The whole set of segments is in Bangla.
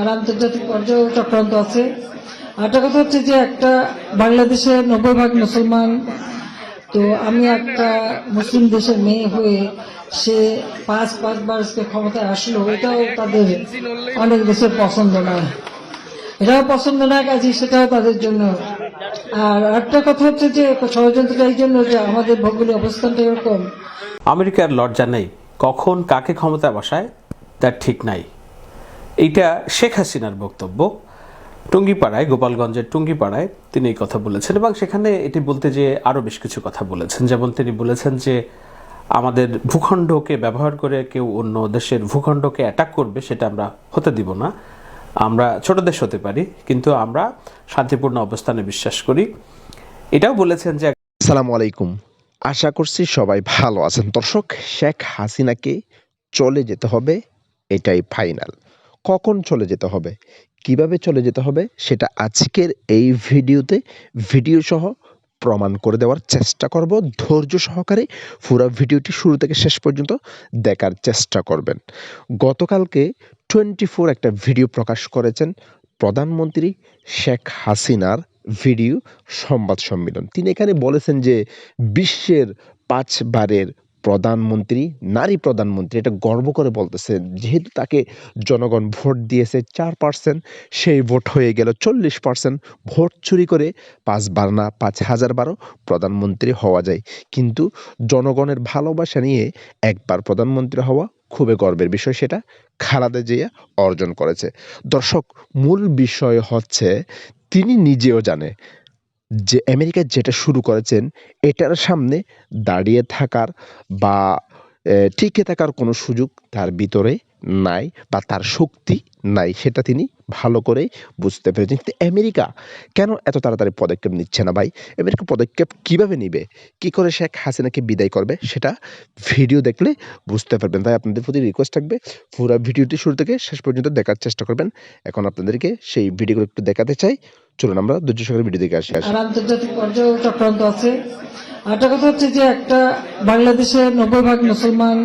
আর আন্তর্জাতিক পর্যায়েও চক্রান্ত আছে। আরেকটা কথা হচ্ছে যে একটা বাংলাদেশে নব্বই ভাগ মুসলমান, তো আমি একটা মুসলিম দেশের মেয়ে হয়ে সে পাঁচ পাঁচবার সে ক্ষমতায় আসলো, এটাও তাদের অনেক দেশের পছন্দ নয়। এটাও পছন্দ না কাজে, সেটাও তাদের জন্য। আর একটা কথা হচ্ছে যে, ষড়যন্ত্রটা এই জন্য যে আমাদের ভৌগোলিক অবস্থানটা এরকম। আমেরিকার লজ্জা নেই। কখন কাকে ক্ষমতায় বসায়, তার ঠিক নাই। এইটা শেখ হাসিনার বক্তব্য। টুঙ্গিপাড়ায়, গোপালগঞ্জের টুঙ্গিপাড়ায় তিনি এই কথা বলেছেন এবং সেখানে এটি বলতে যে আরও বেশ কিছু কথা বলেছেন। যেমন তিনি বলেছেন যে, আমাদের ভূখণ্ডকে ব্যবহার করে কেউ অন্য দেশের ভূখণ্ডকে অ্যাটাক করবে, সেটা আমরা হতে দিব না। আমরা ছোট দেশ হতে পারি, কিন্তু আমরা শান্তিপূর্ণ অবস্থানে বিশ্বাস করি। এটাও বলেছেন যে আসসালামু আলাইকুম। আশা করছি সবাই ভালো আছেন। দর্শক, শেখ হাসিনাকে চলে যেতে হবে, এটাই ফাইনাল কখন চলে যেতে হবে? কীভাবে চলে যেতে হবে? সেটা আজকের এই ভিডিওতে ভিডিও সহ প্রমাণ করে দেওয়ার চেষ্টা করব। ধৈর্য সহকারে পুরো ভিডিওটি শুরু থেকে শেষ পর্যন্ত দেখার চেষ্টা করবেন। গতকালকে টোয়েন্টি ফোর একটা ভিডিও প্রকাশ করেছেন প্রধানমন্ত্রী শেখ হাসিনার ভিডিও সংবাদ সম্মেলন। তিনি এখানে বলেছেন যে বিশ্বের পাঁচবারের প্রধানমন্ত্রী, নারী প্রধানমন্ত্রী, এটা গর্ব করে বলতেছে, যেহেতু তাকে জনগণ ভোট দিয়েছে চার পার্সেন্ট সেই ভোট হয়ে গেল চল্লিশ পার্সেন্ট ভোট চুরি করে পাঁচবার না, পাঁচ হাজার বারও প্রধানমন্ত্রী হওয়া যায়। কিন্তু জনগণের ভালোবাসা নিয়ে একবার প্রধানমন্ত্রী হওয়া খুবই গর্বের বিষয় সেটা, খালাদা জিয়া অর্জন করেছে। দর্শক, মূল বিষয় হচ্ছে, তিনি নিজেও জানে যে আমেরিকা যেটা শুরু করেছেন, এটার সামনে দাঁড়িয়ে থাকার বা টিকে থাকার কোনো সুযোগ তার ভিতরে নাই বা তার শক্তি নাই, সেটা তিনি ভালো করে বুঝতে পেরেছেন। কিন্তু আমেরিকা কেন এত তাড়াতাড়ি পদক্ষেপ নিচ্ছে না ভাই? আমেরিকা পদক্ষেপ কীভাবে নিবে? কি করে শেখ হাসিনাকে বিদায় করবে? সেটা ভিডিও দেখলে বুঝতে পারবেন। তাই আপনাদের প্রতি রিকোয়েস্ট থাকবে, পুরো ভিডিওটি শুরু থেকে শেষ পর্যন্ত দেখার চেষ্টা করবেন। এখন আপনাদেরকে সেই ভিডিওগুলো একটু দেখাতে চাই। চলুন, আমরা ধৈর্য সহকারে ভিডিও দেখে আসি আর আন্তর্জাতিক পর্যায়েও চক্রান্ত আছে। আরেকটা কথা হচ্ছে যে একটা বাংলাদেশে নব্বই ভাগ মুসলমান,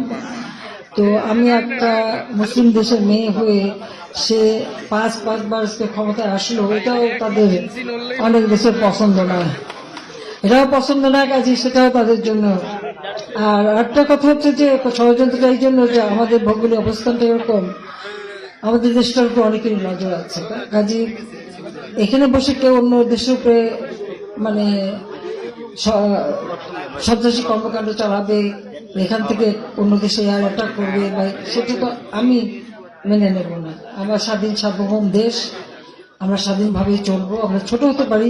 তো আমি একটা মুসলিম দেশের মেয়ে হয়ে সে পাঁচ পাঁচবার সে ক্ষমতায় আসলো, এটাও তাদের অনেক দেশের পছন্দ নয়। এটাও পছন্দ না কাজে, সেটাও তাদের জন্য। আর একটা কথা হচ্ছে যে ষড়যন্ত্রটা এই জন্য যে আমাদের ভৌগোলিক অবস্থানটা এরকম, আমাদের দেশটার উপর অনেকেরই নজর আছে। কাজে এখানে বসে কেউ অন্য দেশের উপরে মানে সন্ত্রাসী কর্মকাণ্ড চালাবে, এখান থেকে অন্য দেশে আর অ্যাটাক করবে, বা সেটা তো আমি মেনে নেব না। আমরা স্বাধীন সার্বভৌম দেশ, আমরা স্বাধীনভাবেই চলবো। আমরা ছোট হতে পারি,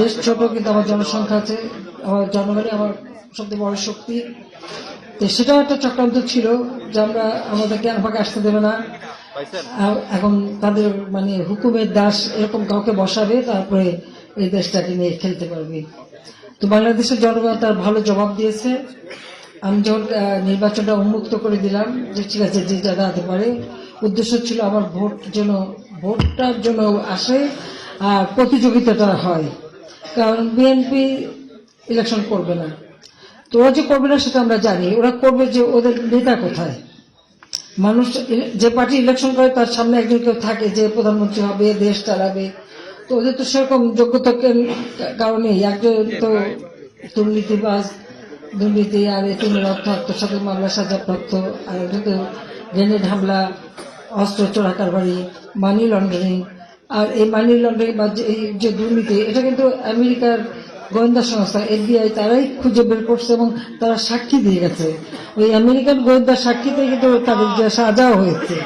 দেশ ছোট, কিন্তু আমার জনসংখ্যা আছে, আমার জনগণই আমার সবচেয়ে বড় শক্তি। তো সেটাও একটা চক্রান্ত ছিল যে আমরা আমাদেরকে আমাকে আসতে দেবে না। এখন তাদের মানে হুকুমের দাস এরকম কাউকে বসাবে, তারপরে এই দেশটাকে নিয়ে খেলতে পারবে। তো বাংলাদেশের জনগণ তার ভালো জবাব দিয়েছে। আমি যখন নির্বাচনটা উন্মুক্ত করে দিলাম, যে ঠিক আছে, যে যা দাঁড়াতে পারে, উদ্দেশ্য ছিল আমার ভোট যেন, ভোটটার জন্য আসে আর প্রতিযোগিতাটা হয়। কারণ বিএনপি ইলেকশন করবে না। তো ওরা যে করবে না সেটা আমরা জানি। ওরা করবে যে ওদের নেতা কোথায়? মানুষ যে পার্টি ইলেকশন করে, তার সামনে একজন কেউ থাকে যে প্রধানমন্ত্রী হবে, দেশ চালাবে। তো ওদের তো সেরকম যোগ্যতার কারণে একজন তো দুর্নীতিবাজ, দুর্নীতি আর এটিমের অর্থ আত্মসাতের মামলা সাজাপ্রাপ্ত আর একজন তো গ্রেনেড হামলা, অস্ত্র চোরা কারবারি মানি লন্ডারিং আর এই মানি লন্ডারিং বা এই যে দুর্নীতি, এটা কিন্তু আমেরিকার গোয়েন্দা সংস্থা, এফবিআই তারাই খুঁজে বের করছে এবং তারা সাক্ষী দিয়ে গেছে। ওই আমেরিকান গোয়েন্দা সাক্ষীতে কিন্তু তাদের সাজাও হয়েছে।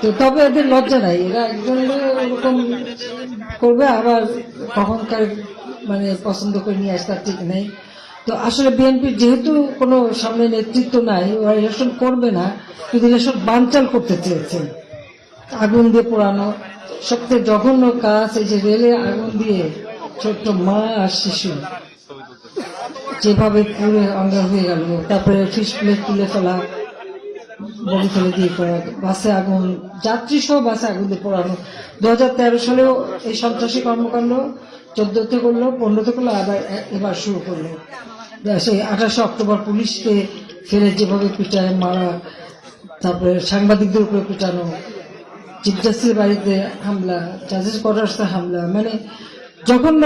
তো তবে এদের লজ্জা নাই। এরা একজন ওরকম করবে, আবার কখনকার মানে পছন্দ করে নিয়ে আসতে ঠিক নেই। তো আসলে বিএনপির যেহেতু কোনো সামনে নেতৃত্ব নাই, ওরা ইলেকশন করবে না, কিন্তু ইলেকশন বানচাল করতে চেয়েছে। আগুন দিয়ে পোড়ানো, সবচেয়ে জঘন্য কাজ এই যে রেলে আগুন দিয়ে ছোট্ট মা আর শিশু। যেভাবে পুড়ে অঙ্গার হয়ে গেল, তারপরে ফিস প্লেট তুলে ফেলা বগি ফেলে দিয়ে করা বাসে আগুন যাত্রী সহ বাসে আগুন দিয়ে পোড়ানো। দু হাজার তেরো সালেও এই সন্ত্রাসী কর্মকাণ্ড চোদ্দতে করল, পনেরোতে করল, আবার এবার শুরু করল। সেই আঠাশে অক্টোবর পুলিশকে ফেলে যেভাবে পিটায়, মারা, তারপরে সাংবাদিকদের উপরে পিটানো চিফ বাড়িতে হামলা, জাজেস কোয়ার্টার্সে হামলা মানে জঘন্য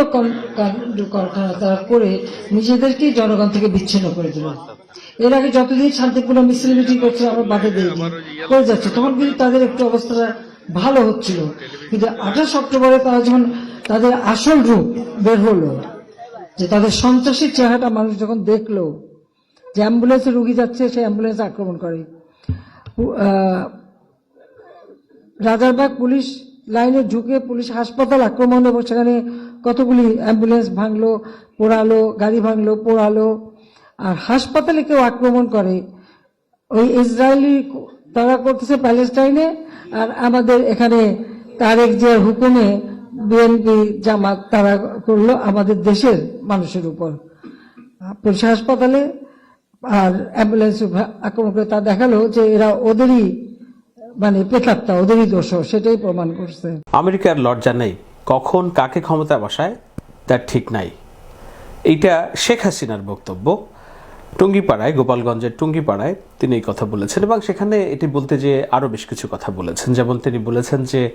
তারা করে নিজেদেরকেই জনগণ থেকে বিচ্ছিন্ন করে দিল। এর আগে যতদিন শান্তিপূর্ণ মিছিল মিটিং করছে আমরা বাধা দিয়ে করে যাচ্ছে। তখন কিন্তু তাদের একটু অবস্থাটা ভালো হচ্ছিল। কিন্তু আঠাশ অক্টোবরে তারা যখন তাদের আসল রূপ বের হলো, যে তাদের সন্ত্রাসী চেহারাটা মানুষ যখন দেখল, যে অ্যাম্বুলেন্সে রুগী যাচ্ছে, সেই অ্যাম্বুলেন্স আক্রমণ করে। রাজারবাগ পুলিশ লাইনে ঢুকে পুলিশ হাসপাতাল আক্রমণ এবং সেখানে কতগুলি অ্যাম্বুলেন্স ভাঙলো, পোড়ালো, গাড়ি ভাঙলো, পোড়ালো, আর হাসপাতালে কেউ আক্রমণ করে। ওই ইসরায়েলি তারা করতেছে প্যালেস্টাইনে, আর আমাদের এখানে তারেক জিয়ার হুকুমে বিএনপি জামাত তারা করল আমাদের দেশের মানুষের উপর। পুলিশ হাসপাতালে আর অ্যাম্বুলেন্স আক্রমণ করে তা দেখাল যে এরা ওদেরই মানে পেতাত্তা, ওদেরই দোষ সেটাই প্রমাণ করছে। আমেরিকার লজ্জা নেই। কখন কাকে ক্ষমতা বসায়, তার ঠিক নাই। এইটা শেখ হাসিনার বক্তব্য। টুঙ্গিপাড়ায়, গোপালগঞ্জের টুঙ্গিপাড়ায় তিনি এই কথা বলেছেন এবং সেখানে এটি বলতে যে আরও বেশ কিছু কথা বলেছেন। যেমন তিনি বলেছেন যে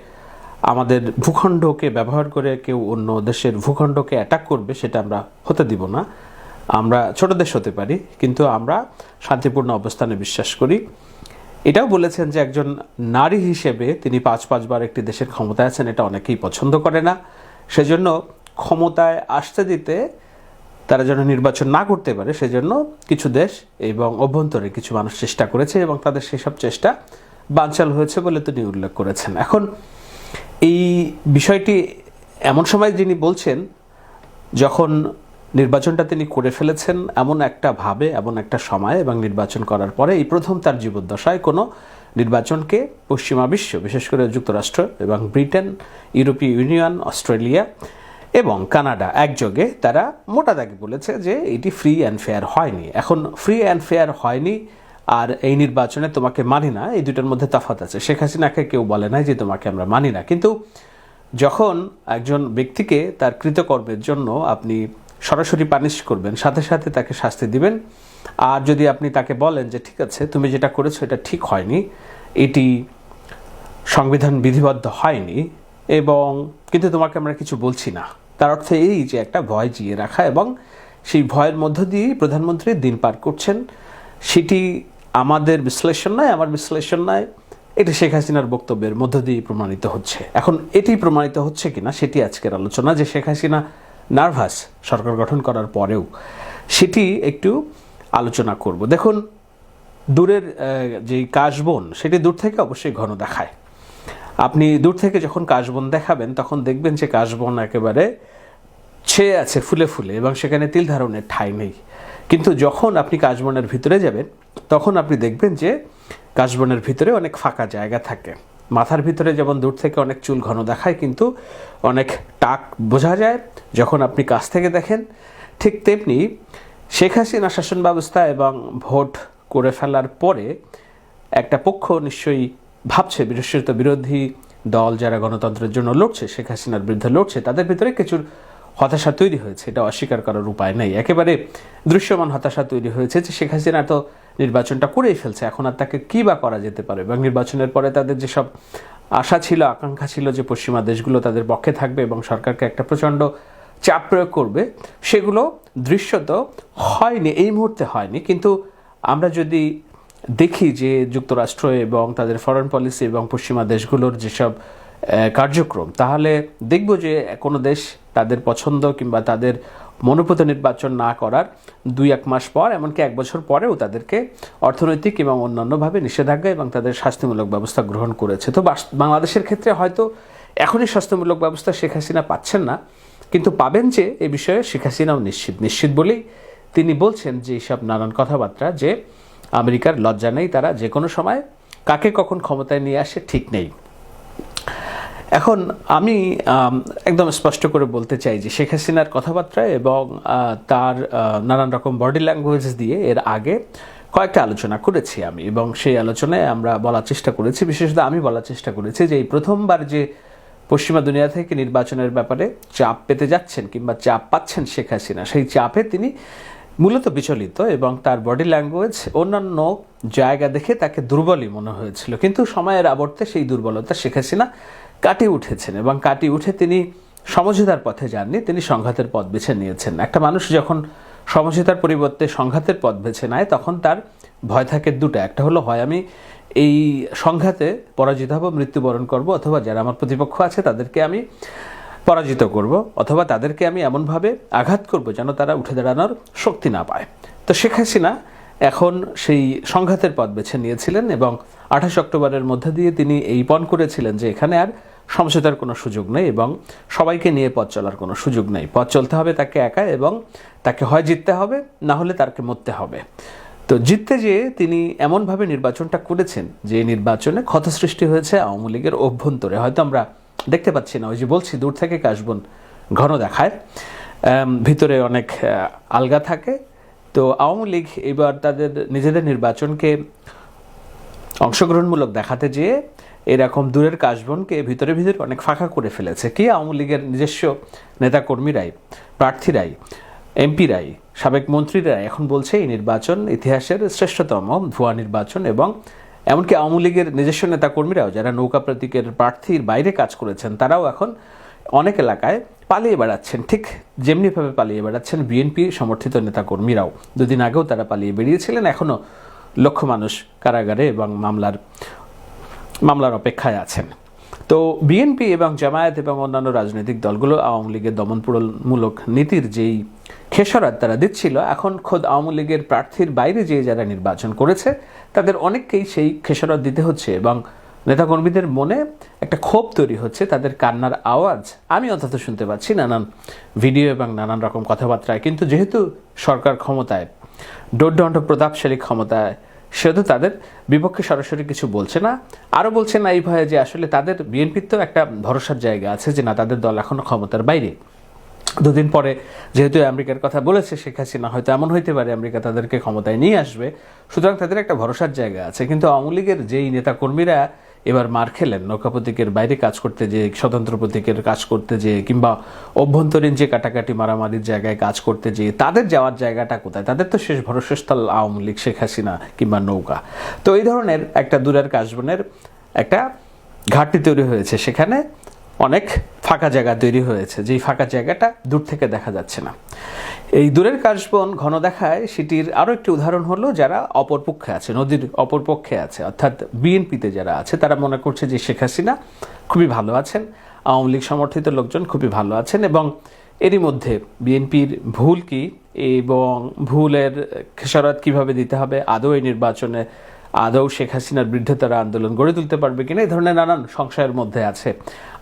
আমাদের ভূখণ্ডকে ব্যবহার করে কেউ অন্য দেশের ভূখণ্ডকে অ্যাটাক করবে, সেটা আমরা হতে দিব না। আমরা ছোট দেশ হতে পারি, কিন্তু আমরা শান্তিপূর্ণ অবস্থানে বিশ্বাস করি। এটাও বলেছেন যে একজন নারী হিসেবে তিনি পাঁচ পাঁচবার একটি দেশের ক্ষমতায় আছেন, এটা অনেকেই পছন্দ করে না। সেজন্য ক্ষমতায় আসতে দিতে তারা যেন নির্বাচন না করতে পারে, সেজন্য কিছু দেশ এবং অভ্যন্তরে কিছু মানুষ চেষ্টা করেছে এবং তাদের সেসব চেষ্টা বানচাল হয়েছে বলে তিনি উল্লেখ করেছেন। এখন এই বিষয়টি এমন সময় যিনি বলছেন, যখন নির্বাচনটা তিনি করে ফেলেছেন এমন একটা ভাবে, এমন একটা সময় এবং নির্বাচন করার পরে এই প্রথম তার জীবদ্দশায় কোনো নির্বাচনকে পশ্চিমা বিশ্ব, বিশেষ করে যুক্তরাষ্ট্র এবং ব্রিটেন, ইউরোপীয় ইউনিয়ন, অস্ট্রেলিয়া এবং কানাডা একযোগে তারা মোটা দাগে বলেছে যে এটি ফ্রি অ্যান্ড ফেয়ার হয়নি। এখন ফ্রি অ্যান্ড ফেয়ার হয়নি আর এই নির্বাচনে তোমাকে মানি না, এই দুটার মধ্যে তফাৎ আছে। শেখ হাসিনাকে কেউ বলে নাই যে তোমাকে আমরা মানি না। কিন্তু যখন একজন ব্যক্তিকে তার কৃতকর্মের জন্য আপনি সরাসরি পানিশ করবেন, সাথে সাথে তাকে শাস্তি দিবেন। আর যদি আপনি তাকে বলেন যে, ঠিক আছে, তুমি যেটা করেছ এটা ঠিক হয়নি, এটি সংবিধান বিধিবদ্ধ হয়নি, এবং কিন্তু তোমাকে আমরা কিছু বলছি না। তার অর্থ এই যে একটা ভয় জিয়ে রাখা এবং সেই ভয়ের মধ্য দিয়েই প্রধানমন্ত্রী দিন পার করছেন, সেটি আমাদের বিশ্লেষণ নয়, আমার বিশ্লেষণ নয়, এটা শেখ হাসিনার বক্তব্যের মধ্য দিয়েই প্রমাণিত হচ্ছে। এখন এটি প্রমাণিত হচ্ছে কিনা, সেটি আজকের আলোচনা যে শেখ হাসিনা নার্ভাস সরকার গঠন করার পরেও সেটি একটু আলোচনা করব। দেখুন, দূরের যেই কাশবন, সেটি দূর থেকে অবশ্যই ঘন দেখায়। আপনি দূর থেকে যখন কাশবন দেখাবেন, তখন দেখবেন যে কাশবন একেবারে ছেয়ে আছে, ফুলে ফুলে, এবং সেখানে তিল ধারণের ঠাঁই নেই। কিন্তু যখন আপনি কাশবনের ভিতরে যাবেন, তখন আপনি দেখবেন যে কাশবনের ভিতরে অনেক ফাঁকা জায়গা থাকে। মাথার ভিতরে যেমন দূর থেকে অনেক চুল ঘন দেখায়, কিন্তু অনেক টাক বোঝা যায় যখন আপনি কাছ থেকে দেখেন। ঠিক তেমনি শেখ হাসিনা শাসন ব্যবস্থা এবং ভোট করে ফেলার পরে একটা পক্ষ নিশ্চয়ই ভাবছে, বিশেষত বিরোধী দল যারা গণতন্ত্রের জন্য লড়ছে, শেখ হাসিনার বিরুদ্ধে লড়ছে, তাদের ভিতরে কিছুর হতাশা তৈরি হয়েছে। এটা অস্বীকার করার উপায় নেই। একেবারে দৃশ্যমান হতাশা তৈরি হয়েছে যে শেখ হাসিনা তো নির্বাচনটা করেই ফেলছে। এখন আর তাকে কী বা করা যেতে পারে? এবং নির্বাচনের পরে তাদের যেসব আশা ছিল, আকাঙ্ক্ষা ছিল যে পশ্চিমা দেশগুলো তাদের পক্ষে থাকবে এবং সরকারকে একটা প্রচণ্ড চাপ প্রয়োগ করবে, সেগুলো দৃশ্যত হয়নি, এই মুহূর্তে হয়নি। কিন্তু আমরা যদি দেখি যে যুক্তরাষ্ট্র এবং তাদের ফরেন পলিসি এবং পশ্চিমা দেশগুলোর যেসব কার্যক্রম, তাহলে দেখব যে কোনো দেশ তাদের পছন্দ কিংবা তাদের মনোপুত নির্বাচন না করার দুই এক মাস পর, এমনকি এক বছর পরেও তাদেরকে অর্থনৈতিক এবং অন্যান্যভাবে নিষেধাজ্ঞা এবং তাদের শাস্তিমূলক ব্যবস্থা গ্রহণ করেছে। তো বাংলাদেশের ক্ষেত্রে হয়তো এখনই শাস্তিমূলক ব্যবস্থা শেখ হাসিনা পাচ্ছেন না, কিন্তু পাবেন যে এ বিষয়ে শেখ হাসিনাও নিশ্চিত। নিশ্চিত বলেই তিনি বলছেন যে এইসব নানান কথাবার্তা যে আমেরিকার লজ্জা নেই তারা, যে কোনো সময় কাকে কখন ক্ষমতায় নিয়ে আসে ঠিক নেই। এখন আমি একদম স্পষ্ট করে বলতে চাই যে শেখ হাসিনার কথাবার্তা এবং তার নানান রকম বডি ল্যাঙ্গুয়েজ দিয়ে এর আগে কয়েকটা আলোচনা করেছি আমি এবং সেই আলোচনায় আমরা বলার চেষ্টা করেছি। বিশেষত আমি বলার চেষ্টা করেছি যে এই প্রথমবার যে পশ্চিমা দুনিয়া থেকে নির্বাচনের ব্যাপারে চাপ পেতে যাচ্ছেন কিংবা চাপ পাচ্ছেন শেখ হাসিনা, সেই চাপে তিনি মূলত বিচলিত এবং তার বডি ল্যাঙ্গুয়েজ অন্যান্য জায়গা দেখে তাকে দুর্বলই মনে হয়েছিল। কিন্তু সময়ের আবর্তে সেই দুর্বলতা শেখ হাসিনা কাটিয়ে উঠেছেন এবং কাটিয়ে উঠে তিনি সমঝোতার পথে যাননি, তিনি সংঘাতের পথ বেছে নিয়েছেন। একটা মানুষ যখন সমঝোতার পরিবর্তে সংঘাতের পথ বেছে নেয়, তখন তার ভয় থাকে দুটো। একটা হলো, হয় আমি এই সংঘাতে পরাজিত হব, মৃত্যুবরণ করব, অথবা যারা আমার প্রতিপক্ষ আছে তাদেরকে আমি পরাজিত করব, অথবা তাদেরকে আমি এমনভাবে আঘাত করব যেন তারা উঠে দাঁড়ানোর শক্তি না পায়। তো শেখ হাসিনা এখন সেই সংঘাতের পথ বেছে নিয়েছিলেন এবং আঠাশ অক্টোবরের মধ্যে দিয়ে তিনি এই পণ করেছিলেন যে এখানে আর সমঝোতার কোনো সুযোগ নেই এবং সবাইকে নিয়ে পথ চলার কোনো সুযোগ নেই। পথ চলতে হবে তাকে একা এবং তাকে হয় জিততে হবে, না হলে তাকে মরতে হবে। তো জিততে যেয়ে তিনি এমনভাবে নির্বাচনটা করেছেন যে নির্বাচনে ক্ষত সৃষ্টি হয়েছে আওয়ামী লীগের অভ্যন্তরে। হয়তো আমরা দেখতে পাচ্ছি না, ওই যে বলছি, দূর থেকে কাশবন ঘন দেখায়। ভিতরে অনেক আলগা থাকে। তো আওয়ামী লীগ এবার তাদের নিজেদের নির্বাচনকে অংশগ্রহণমূলক দেখাতে যেয়ে এরকম দূরের কাশবনকে ভিতরে ভিতরে অনেক ফাঁকা করে ফেলেছে। কি আওয়ামী লীগের নিজস্ব নেতাকর্মীরাই, প্রার্থীরাই, এমপিরাই, সাবেক মন্ত্রীরা এখন বলছে, এই নির্বাচন ইতিহাসের শ্রেষ্ঠতম ভুয়া নির্বাচন এবং এমনকি আওয়ামী লীগের নিজস্ব নেতাকর্মীরাও যারা নৌকা প্রতীকের প্রার্থীর বাইরে কাজ করেছেন, তারাও এখন অনেক এলাকায় পালিয়ে বেড়াচ্ছেন। ঠিক যেমনিভাবে পালিয়ে বেড়াচ্ছেন বিএনপি সমর্থিত নেতাকর্মীরাও। দুদিন আগেও তারা পালিয়ে বেরিয়েছিলেন এখনও লক্ষ মানুষ কারাগারে এবং মামলার মামলার অপেক্ষায় আছেন। তো বিএনপি এবং জামায়াত এবং অন্যান্য রাজনৈতিক দলগুলো আওয়ামী লীগের দমনপূরণমূলক নীতির যেই খেসারত তারা দিচ্ছিল, এখন খোদ আওয়ামী লীগের প্রার্থীর বাইরে যে যারা নির্বাচন করেছে, তাদের অনেককেই সেই খেসারত দিতে হচ্ছে এবং নেতাকর্মীদের মনে একটা ক্ষোভ তৈরি হচ্ছে, তাদের কান্নার আওয়াজ। আমি অন্তত শুনতে পাচ্ছি নানান ভিডিও এবং নানান রকম কথাবার্তায়, কিন্তু যেহেতু সরকার ক্ষমতায় দোর্দণ্ড প্রতাপশালী ক্ষমতায় সেহেতু তাদের বিপক্ষে সরাসরি কিছু বলছে না। আরও বলছে, না, এই ভয়ে যে আসলে তাদের বিএনপির তো একটা ভরসার জায়গা আছে যে, না, তাদের দল এখনও ক্ষমতার বাইরে। দুদিন পরে যেহেতু আমেরিকার কথা বলেছে, শেখ হাসিনা হয়তো এমন হইতে পারে আমেরিকা তাদেরকে ক্ষমতায় নিয়ে আসবে। সুতরাং তাদের একটা ভরসার জায়গা আছে। কিন্তু আওয়ামী লীগের যেই নেতাকর্মীরা এবার মার খেলেন। নৌকা প্রতীকের বাইরে কাজ করতে যে, স্বতন্ত্র প্রতীকের কাজ করতে যে, কিংবা অভ্যন্তরীণ যে কাটাকাটি মারামারির জায়গায় কাজ করতে যে, তাদের যাওয়ার জায়গাটা কোথায়? তাদের তো শেষ ভরসাস্থল আওয়ামী লীগ, শেখ হাসিনা কিংবা নৌকা। তো এই ধরনের একটা দূরের কাশবনের একটা ঘাটতি তৈরি হয়েছে। সেখানে অনেক ফাঁকা জায়গা তৈরি হয়েছে। যেই ফাঁকা জায়গাটা দূর থেকে দেখা যাচ্ছে না। এই দূরের কাশবন ঘন দেখায়, সেটির আরও একটি উদাহরণ হলো যারা অপরপক্ষে আছে, নদীর অপরপক্ষে আছে, অর্থাৎ বিএনপিতে যারা আছে, তারা মনে করছে যে শেখ হাসিনা খুবই ভালো আছেন, আওয়ামী লীগ সমর্থিত লোকজন খুবই ভালো আছেন এবং এরই মধ্যে বিএনপির ভুল কি এবং ভুলের খেসারত কীভাবে দিতে হবে, আদৌ এই নির্বাচনে আদৌ শেখ হাসিনার বিরুদ্ধে তারা আন্দোলন গড়ে তুলতে পারবে কিনা, এই ধরনের নানান সংশয়ের মধ্যে আছে।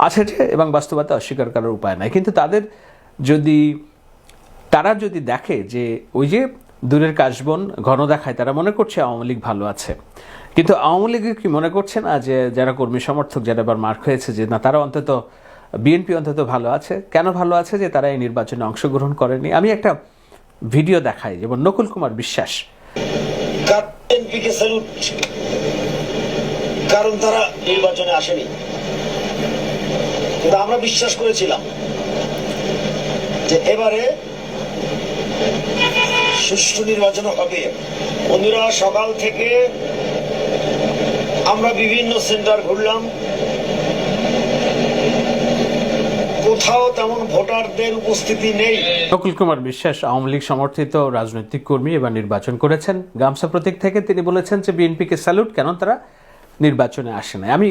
আছে যে, এবং বাস্তবতা অস্বীকার করার উপায় নাই, কিন্তু তাদের যদি তারা যদি দেখে যে ওই যে দূরের কাশবন ঘন দেখায়, তারা মনে করছে আওয়ামী লীগ ভালো আছে। কিন্তু আওয়ামী লীগ কি মনে করছে না যে, যারা কর্মী সমর্থক, যারা এবার মার্ক হয়েছে যে, না, তারা অন্তত, বিএনপি অন্তত ভালো আছে? কেন ভালো আছে যে, তারা এই নির্বাচনে অংশগ্রহণ করেনি? আমি একটা ভিডিও দেখাই, যেমন নকুল কুমার বিশ্বাস। কারণ তারা নির্বাচনে আসেনি। কিন্তু আমরা বিশ্বাস করেছিলাম যে, এবারে সুষ্ঠু নির্বাচন হবে। বন্ধুরা, সকাল থেকে আমরা বিভিন্ন সেন্টার ঘুরলাম। কোথাও তেমন ভোটারদের উপস্থিতি নেই। নকুল কুমার বিশ্বাস, আওয়ামী লীগ সমর্থিত রাজনৈতিক কর্মী এবার নির্বাচন করেছেন। প্রতীক থেকে তিনি বলেছেন যে বিএনপিকে স্যালুট, কেন তারা নির্বাচনে আসে আমি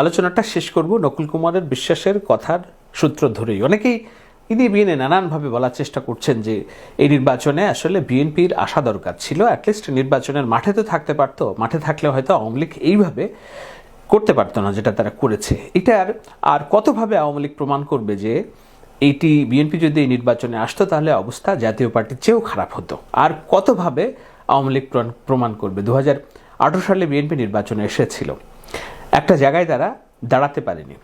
আলোচনাটা শেষ করব নকুল কুমারের বিশ্বাসের কথার সূত্র ধরেই। অনেকেই ইনি বিএনএ নানানভাবে বলার চেষ্টা করছেন যে এই নির্বাচনে আসলে বিএনপির আসা দরকার ছিল অ্যাটলিস্ট নির্বাচনের মাঠে তো থাকতে পারতো, মাঠে থাকলে হয়তো আওয়ামী লীগ এইভাবে করতে পারতো না যেটা তারা করেছে। এটার আর আর কতভাবে আওয়ামী লীগ প্রমাণ করবে যে এইটি বিএনপি যদি এই নির্বাচনে আসতো তাহলে অবস্থা জাতীয় পার্টির চেয়েও খারাপ হতো? আর কতভাবে আওয়ামী লীগ প্রমাণ- করবে? দু হাজার আঠেরো সালে বিএনপি নির্বাচনে এসেছিল। একটা জায়গায় তারা দাঁড়াতে পারেনি।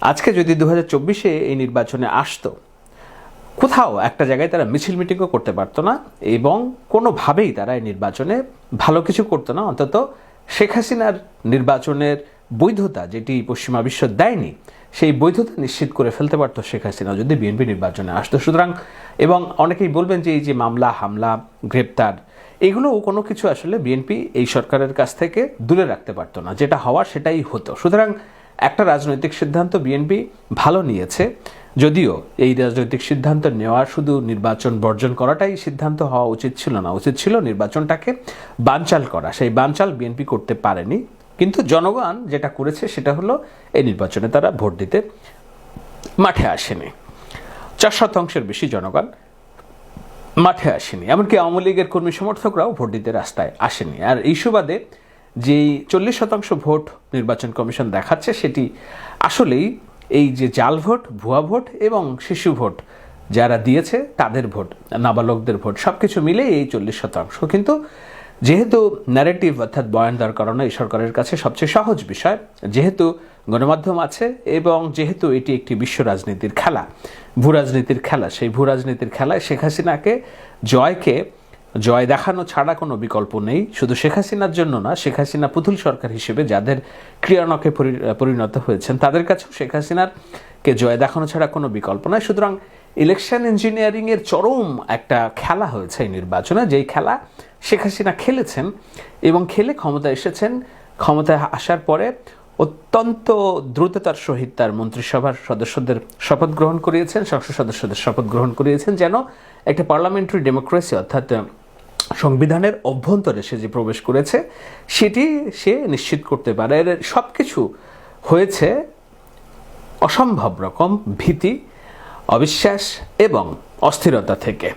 আজকে যদি দু হাজার এই নির্বাচনে আসতো কোথাও একটা জায়গায় তারা মিছিল মিটিংও করতে পারতো না এবং কোনোভাবেই তারা এই নির্বাচনে ভালো কিছু করতো না। অন্তত শেখ হাসিনার নির্বাচনের বৈধতা যেটি পশ্চিমা বিশ্ব দেয়নি, সেই বৈধতা নিশ্চিত করে ফেলতে পারতো শেখ হাসিনা যদি বিএনপি নির্বাচনে আসতো। সুতরাং এবং অনেকেই বলবেন যে এই যে মামলা, হামলা, গ্রেপ্তার এগুলো কোনো কিছু আসলে বিএনপি এই সরকারের কাছ থেকে দূরে রাখতে পারতো না। যেটা হওয়ার সেটাই হতো। সুতরাং একটা রাজনৈতিক সিদ্ধান্ত বিএনপি ভালো নিয়েছে। যদিও এই রাজনৈতিক সিদ্ধান্ত নেওয়া শুধু নির্বাচন বর্জন করাটাই সিদ্ধান্ত হওয়া উচিত ছিল না। উচিত ছিল নির্বাচনটাকে বানচাল করা। সেই বানচাল বিএনপি করতে পারেনি। কিন্তু জনগণ যেটা করেছে সেটা হলো এই নির্বাচনে তারা ভোট দিতে মাঠে আসেনি। চার শতাংশের বেশি জনগণ মাঠে আসেনি। এমনকি আওয়ামী লীগের কর্মী সমর্থকরাও ভোট দিতে রাস্তায় আসেনি। আর এই সুবাদে যেই চল্লিশ শতাংশ ভোট নির্বাচন কমিশন দেখাচ্ছে, সেটি আসলেই এই যে জাল ভোট, ভুয়া ভোট এবং শিশু ভোট যারা দিয়েছে তাদের ভোট, নাবালকদের ভোট সব কিছু মিলে এই চল্লিশ শতাংশ। কিন্তু যেহেতু ন্যারেটিভ অর্থাৎ বয়ান দেওয়ার কারণে এই সরকারের কাছে সবচেয়ে সহজ বিষয়, যেহেতু গণমাধ্যম আছে এবং যেহেতু এটি একটি বিশ্ব রাজনীতির খেলা, ভূ রাজনীতির খেলা, সেই ভূ রাজনীতির খেলায় শেখ হাসিনাকে, জয়কে জয় দেখানো ছাড়া কোনো বিকল্প নেই। শুধু শেখ হাসিনার জন্য না, শেখ হাসিনা পুতুল সরকার হিসেবে যাদের ক্রিয়ানকে পরি- পরিণত হয়েছেন, তাদের কাছেও শেখ হাসিনার কে জয় দেখানো ছাড়া কোনো বিকল্প নয়। সুতরাং ইলেকশন ইঞ্জিনিয়ারিং এর চরম একটা খেলা হয়েছে এই নির্বাচনে, যেই খেলা শেখ হাসিনা খেলেছেন এবং খেলে ক্ষমতা এসেছেন। ক্ষমতায় আসার পরে অত্যন্ত দ্রুততার সহিত তার মন্ত্রিসভার সদস্যদের শপথ গ্রহণ করিয়েছেন, সংসদ সদস্যদের শপথ গ্রহণ করিয়েছেন যেন একটা পার্লামেন্টারি ডেমোক্রেসি অর্থাৎ সংবিধানের অভ্যন্তরে সে যে প্রবেশ করেছে, সেটি সে নিশ্চিত করতে পারে। এর সব কিছু হয়েছে অসম্ভব রকম ভীতি, অবিশ্বাস এবং অস্থিরতা থেকে।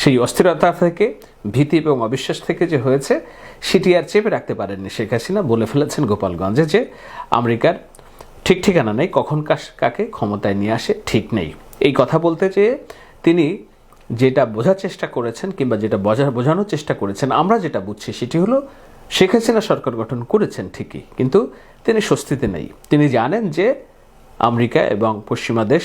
সেই অস্থিরতা থেকে, ভীতি এবং অবিশ্বাস থেকে যে হয়েছে সেটি আর চেপে রাখতে পারেননি শেখ হাসিনা, বলে ফেলেছেন গোপালগঞ্জে যে আমেরিকার ঠিক ঠিকানা নেই, কখন কাকে ক্ষমতায় নিয়ে আসে ঠিক নেই। এই কথা বলতে যেয়ে তিনি যেটা বোঝার চেষ্টা করেছেন কিংবা যেটা বোঝা, বোঝানোর চেষ্টা করেছেন, আমরা যেটা বুঝছি সেটি হলো শেখ হাসিনা সরকার গঠন করেছেন ঠিকই, কিন্তু তিনি স্বস্তিতে নেই। তিনি জানেন যে আমেরিকা এবং পশ্চিমা দেশ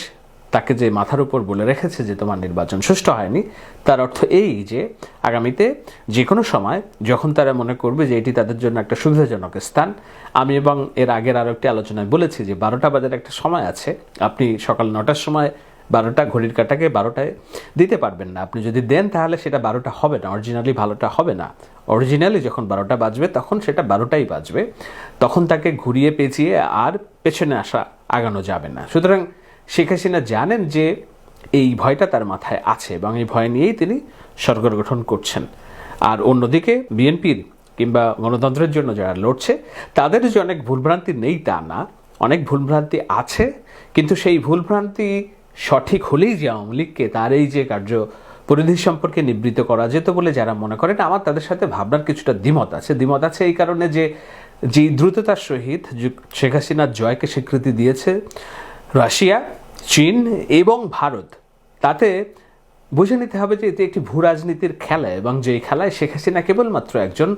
তাকে যে মাথার উপর বলে রেখেছে যে তোমার নির্বাচন সুষ্ঠু হয়নি, তার অর্থ এই যে আগামীতে যে কোনো সময় যখন তারা মনে করবে যে এটি তাদের জন্য একটা সুবিধাজনক স্থান, আমি এবং এর আগের আরও একটি আলোচনায় বলেছি যে বারোটা বাজার একটা সময় আছে, আপনি সকাল নটার সময় বারোটা ঘড়ির কাটাকে বারোটায় দিতে পারবেন না। আপনি যদি দেন তাহলে সেটা বারোটা হবে না, অরিজিনালি ভালোটা হবে না। অরিজিনালি যখন বারোটা বাজবে, তখন সেটা বারোটাই বাজবে। তখন তাকে ঘুরিয়ে পেঁচিয়ে আর পেছনে আসা আগানো যাবে না। সুতরাং শেখ হাসিনা জানেন যে এই ভয়টা তার মাথায় আছে এবং এই ভয় নিয়েই তিনি সরকার গঠন করছেন। আর অন্যদিকে বিএনপির কিংবা গণতন্ত্রের জন্য যারা লড়ছে, তাদের যে অনেক ভুলভ্রান্তি নেই তা না। অনেক ভুলভ্রান্তি আছে, কিন্তু সেই ভুলভ্রান্তি সঠিক হলেই যে আওয়ামী লীগকে তার এই যে কার্য পরিধি সম্পর্কে নিবৃত্ত করা যেত বলে যারা মনে করেন, আমার তাদের সাথে ভাবনার কিছুটা দ্বিমত আছে। দ্বিমত আছে এই কারণে যে যে দ্রুততার সহিত শেখ হাসিনার জয়কে স্বীকৃতি দিয়েছে রাশিয়া চীন এবং ভারত, তাতে বুঝে নিতে হবে যে এটি একটি ভূ রাজনীতির খেলা এবং যেই খেলায় শেখ হাসিনা কেবলমাত্র একজন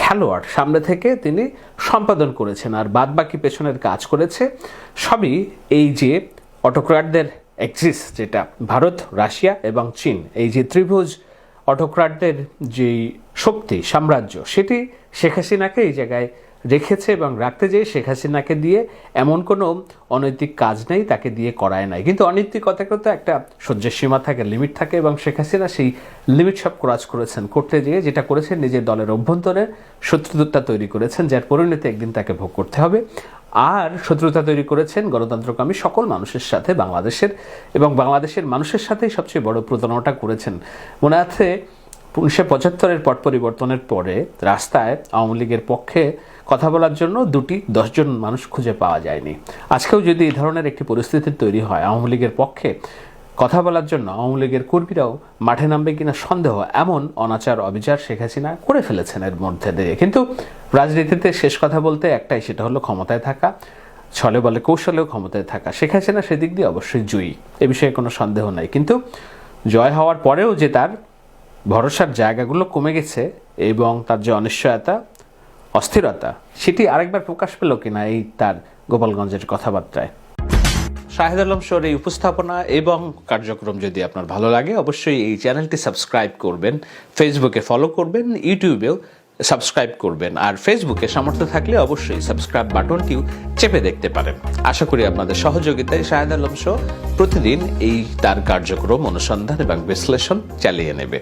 খেলোয়াড়। সামনে থেকে তিনি সম্পাদন করেছেন আর বাদ বাকি পেছনের কাজ করেছে সবই এই যে অটোক্রাটদের এক্সিস যেটা ভারত, রাশিয়া এবং চীন, এই যে ত্রিভুজ অটোক্রাটদের যেই শক্তি, সাম্রাজ্য, সেটি শেখ হাসিনাকে এই জায়গায় রেখেছে এবং রাখতে যেয়ে শেখ হাসিনাকে দিয়ে এমন কোনো অনৈতিক কাজ নেই, তাকে দিয়ে করায় নাই। কিন্তু অনৈতিকতা তো একটা সহ্যের সীমা থাকে লিমিট থাকে এবং শেখ হাসিনা সেই লিমিট সব ক্রাচ করেছেন। করতে যেয়ে যেটা করেছেন, নিজের দলের অভ্যন্তরে শত্রুতা তৈরি করেছেন, যার পরিণতি একদিন তাকে ভোগ করতে হবে। আর শত্রুতা তৈরি করেছেন গণতন্ত্রকামী সকল মানুষের সাথে, বাংলাদেশের এবং বাংলাদেশের মানুষের সাথেই সবচেয়ে বড় প্রতারণাটা করেছেন। মনে আছে উনিশশো পঁচাত্তরের পট পরিবর্তনের পরে রাস্তায় আওয়ামী লীগের পক্ষে কথা বলার জন্য দুটি দশজন মানুষ খুঁজে পাওয়া যায়নি। আজকেও যদি এই ধরনের একটি পরিস্থিতি তৈরি হয়, আওয়ামী লীগের পক্ষে কথা বলার জন্য আওয়ামী লীগের কর্মীরাও মাঠে নামবে কিনা সন্দেহ এমন অনাচার, অবিচার শেখ হাসিনা করে ফেলেছেন এর মধ্যে দিয়ে। কিন্তু রাজনীতিতে শেষ কথা বলতে একটাই, সেটা হলো ক্ষমতায় থাকা। ছলে বলে কৌশলেও ক্ষমতায় থাকা। শেখ হাসিনা সেদিক দিয়ে অবশ্যই জয়ী, এ বিষয়ে কোনো সন্দেহ নাই। কিন্তু জয় হওয়ার পরেও যে তার ভরসার জায়গাগুলো কমে গেছে এবং তার যে অনিশ্চয়তা, অস্থিরতা, সেটি আরেকবার প্রকাশ পেল কিনা এই তার গোপালগঞ্জের কথাবার্তায়। শাহেদ আলম শোর এই উপস্থাপনা এবং কার্যক্রম যদি আপনার ভালো লাগে, অবশ্যই এই চ্যানেলটি সাবস্ক্রাইব করবেন ফেসবুকে ফলো করবেন ইউটিউবেও সাবস্ক্রাইব করবেন, আর ফেসবুকে সামর্থ্য থাকলে অবশ্যই সাবস্ক্রাইব বাটনটিও চেপে দেখতে পারেন। আশা করি আপনাদের সহযোগিতায় শাহেদ আলম শো প্রতিদিন এই তার কার্যক্রম অনুসন্ধান এবং বিশ্লেষণ চালিয়ে নেবে।